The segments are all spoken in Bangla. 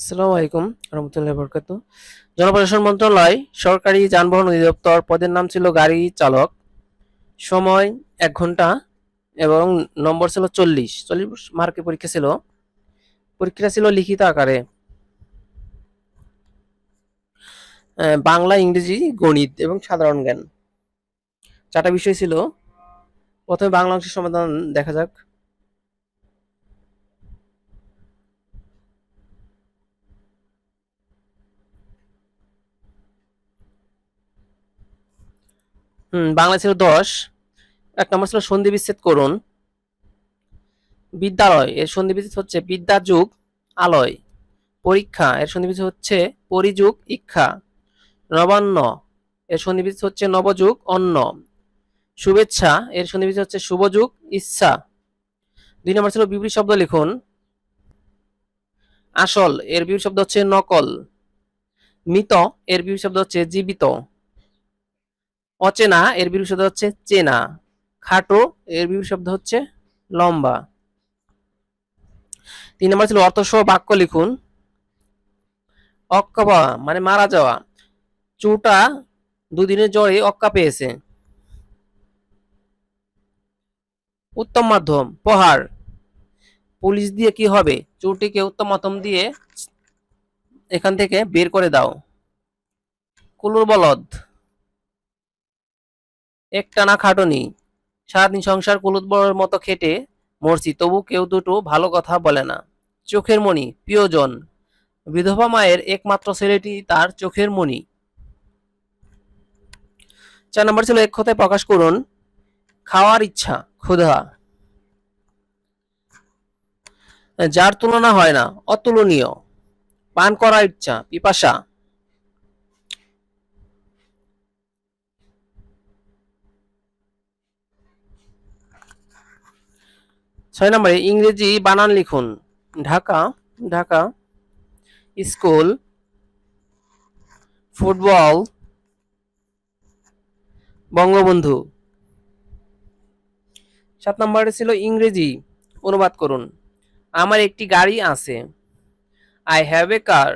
আসসালামু আলাইকুম রহমতুল্লাহ বরকাত জনপ্রশাসন মন্ত্রণালয় সরকারি যানবাহন অধিদপ্তর পদের নাম ছিল গাড়ি চালক। সময় এক ঘণ্টা এবং নম্বর ছিল চল্লিশ। চল্লিশ মার্কের পরীক্ষা ছিল। পরীক্ষাটা ছিল লিখিত আকারে। বাংলা, ইংরেজি, গণিত এবং সাধারণ জ্ঞান। চারটা বিষয় ছিল। প্রথমে বাংলা অংশের সমাধান দেখা যাক। হুম, বাংলা ছিল দশ। এক নম্বর ছিল সন্ধি বিচ্ছেদ করুন। বিদ্যালয়, এর সন্ধি বিচ্ছেদ হচ্ছে বিদ্যা যুগ, আলয়, পরীক্ষা, এর সন্ধি বিচ্ছেদ হচ্ছে পরিযুগ ইক্ষা নবান্ন, এর সন্ধি বিচ্ছেদ হচ্ছে নবযুগ, অন্ন। শুভেচ্ছা, এর সন্ধি বিচ্ছেদ হচ্ছে শুভযুগ, ইচ্ছা। দুই নম্বর ছিল বিপরীত শব্দ লিখুন। আসল, এর বিপরীত শব্দ হচ্ছে নকল। মৃত, এর বিপরীত শব্দ হচ্ছে জীবিত। অচেনা, এর বিরূপ শব্দ হচ্ছে চেনা। খাটো, এর বিরূপ শব্দ হচ্ছে লম্বা। তিন নম্বর ছিল অর্থসহ বাক্য লিখুন। অক্কা পাওয়া মানে মারা যাওয়া। চুটা দুদিনের জ্বরে অক্কা পেয়েছে। উত্তম মাধ্যম, প্রহার। পুলিশ দিয়ে কি হবে? চুটিকে উত্তম মাধ্যম দিয়ে এখান থেকে বের করে দাও। কুলুর বলদ। একটানা খাটনি। সারাদিন সংসার কুলুৎবরের মতো খেটে মরছি, তবু কেউ দুটো ভালো কথা বলে না। চোখের মণি, প্রিয়জন। বিধবা মায়ের একমাত্র ছেলেটি তার চোখের মণি। চার নম্বর ছিল এক কথায় প্রকাশ করুন, খাওয়ার ইচ্ছা, ক্ষুধা। যার তুলনা হয় না, অতুলনীয়। পান করার ইচ্ছা, পিপাসা। ছয় নম্বরে ইংরেজি বানান লিখুন। Dhaka Dhaka school, football, Bangabandhu. সাত নম্বরে ছিল ইংরেজি, অনুবাদ করুন। আমার একটি গাড়ি আছে। আই হ্যাভ এ কার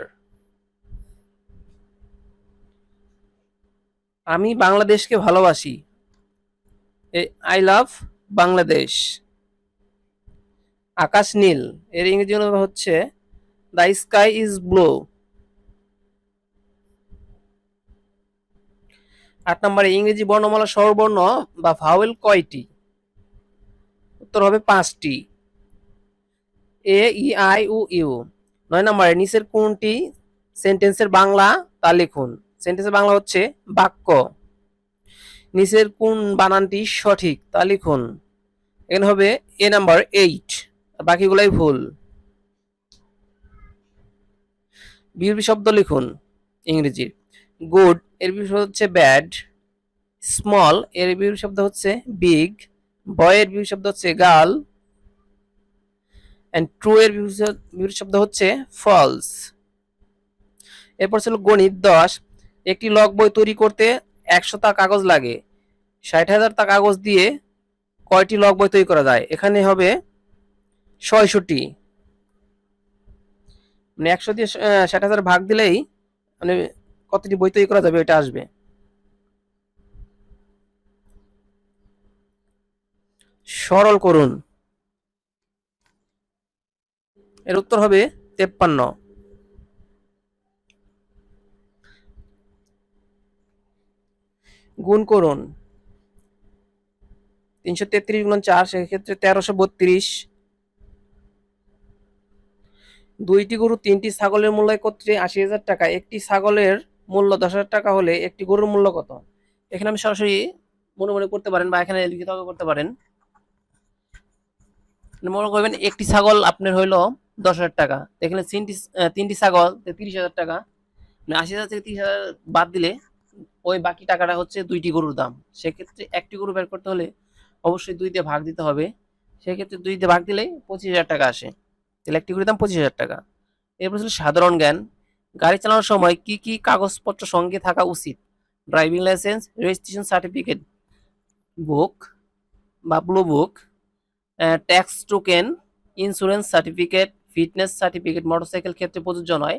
আমি বাংলাদেশকে ভালোবাসি। আই লাভ বাংলাদেশ আকাশ নীল। এর ইংরেজি অনুবাদ হচ্ছে দ্য স্কাই ইজ ব্লু আট নম্বরে, ইংরেজি বর্ণমালা স্বরবর্ণ বা ভাওয়েল কয়টি? উত্তর হবে পাঁচটি। এ, ই, আই, উ, ইউ। নয় নম্বরে, নিচের কোনটি সেন্টেন্সের বাংলা তা লিখুন। সেন্টেন্সের বাংলা হচ্ছে বাক্য। নিচের কোন বানানটি সঠিক তা লিখুন। এখানে হবে এ নাম্বার এইট বাকিগুলাই ভুল। বিরবি শব্দ লিখুন ইংরেজির গুড, এর বিরবি শব্দ হচ্ছে ব্যাড। স্মল, এর বিরবি শব্দ হচ্ছে বিগ। বয়, এর বিরবি শব্দ হচ্ছে গার্ল। অ্যান্ড ট্রু এর বিরবি শব্দ হচ্ছে ফলস এরপর ছিল গণিত দশ। একটি লগ বই তৈরি করতে একশোটা কাগজ লাগে। ষাট হাজারটা কাগজ দিয়ে কয়টি লগ বই তৈরি করা যায়? এখানে হবে ছয়শটি মানে একশো দিয়ে ষাট হাজার ভাগ দিলেই মানে কতটি বই তৈরি করা যাবে এটা আসবে। সরল করুন। এর উত্তর হবে তেপ্পান্ন। গুণ করুন। তিনশো তেত্রিশ গুণ চার, সেক্ষেত্রে তেরোশো বত্রিশ। দুইটি গরু তিনটি ছাগলের মূল্য একত্রে আশি হাজার টাকা, একটি ছাগলের মূল্য দশ হাজার টাকা হলে একটি গরুর মূল্য কত? এখানে আমি সরাসরি মনে মনে করতে পারেন বা এখানে লিখিত করতে পারেন। মানে মনে করবেন একটি ছাগল আপনার হইল দশ হাজার টাকা। এখানে তিনটি তিনটি ছাগল তিরিশ হাজার টাকা। মানে আশি হাজার থেকে তিরিশ হাজার বাদ দিলে ওই বাকি টাকাটা হচ্ছে দুইটি গরুর দাম। সেক্ষেত্রে একটি গরু বের করতে হলে অবশ্যই দুই দিয়ে ভাগ দিতে হবে। সেক্ষেত্রে দুই দিয়ে ভাগ দিলেই পঁচিশ হাজার টাকা আসে। তাহলে একটি গরুর দাম পঁচিশ হাজার টাকা। এরপর ছিল সাধারণ জ্ঞান। গাড়ি চালানোর সময় কি কি কাগজপত্র সঙ্গে থাকা উচিত? Driving licence registration certificate book বা blue book tax token insurance certificate fitness certificate motorcycle ক্ষেত্রে প্রযোজ্য নয়।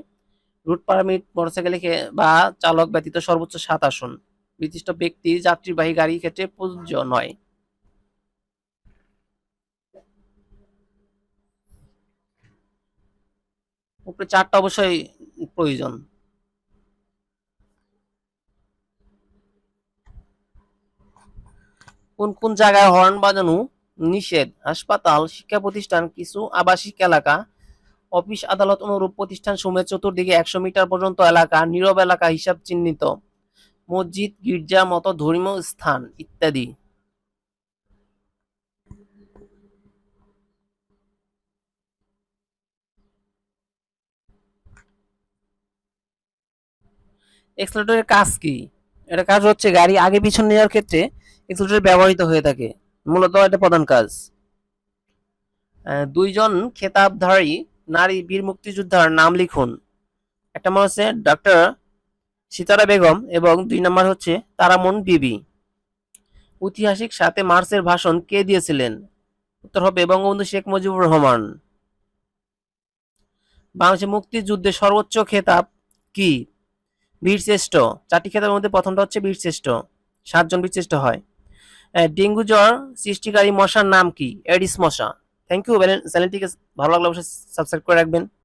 রুট পারমিট মোটরসাইকেল বা চালক ব্যতীত সর্বোচ্চ সাত আসন। বিশিষ্ট ব্যক্তি, যাত্রীবাহী গাড়ির ক্ষেত্রে প্রযোজ্য নয়। উপরে চারটা অবশ্যই প্রয়োজন। কোন কোন জায়গায় হর্ন বাজানো নিষেধ? হাসপাতাল, শিক্ষা প্রতিষ্ঠান, কিছু আবাসিক এলাকা, অফিস, আদালত, অনুরূপ প্রতিষ্ঠান সমূহের চতুর্দিকে একশো মিটার পর্যন্ত এলাকা, নীরব এলাকা হিসাব চিহ্নিত। মসজিদ, গির্জা, মতো ধর্মীয় স্থান, ইত্যাদি। এক্সেলেটরের কাজ কি? এটা কাজ হচ্ছে গাড়ি আগে পিছনে নেওয়ার ক্ষেত্রে এক্সেলেটর ব্যবহৃত হয়ে থাকে। মূলত এটা প্রধান কাজ। দুইজন খেতাবধারী নারী বীর মুক্তিযোদ্ধার নাম লিখুন। একটা নাম হচ্ছে ডক্টর সিতারা বেগম এবং দুই নম্বর হচ্ছে তারামন বিবি। ঐতিহাসিক সাতে মার্চের ভাষণ কে দিয়েছিলেন? উত্তর হবে বঙ্গবন্ধু শেখ মুজিবুর রহমান। বাংলাদেশের মুক্তিযুদ্ধের সর্বোচ্চ খেতাব কি? বীরশ্রেষ্ঠ চারটি খেতাবের মধ্যে প্রথমটা হচ্ছে বীরশ্রেষ্ঠ সাতজন বীরশ্রেষ্ঠ হয়। ডেঙ্গু জ্বর সৃষ্টিকারী মশার নাম কি? এডিস মশা। থ্যাংক ইউ চ্যানেলটিকে ভালো লাগলে অবশ্যই সাবস্ক্রাইব করে রাখবেন।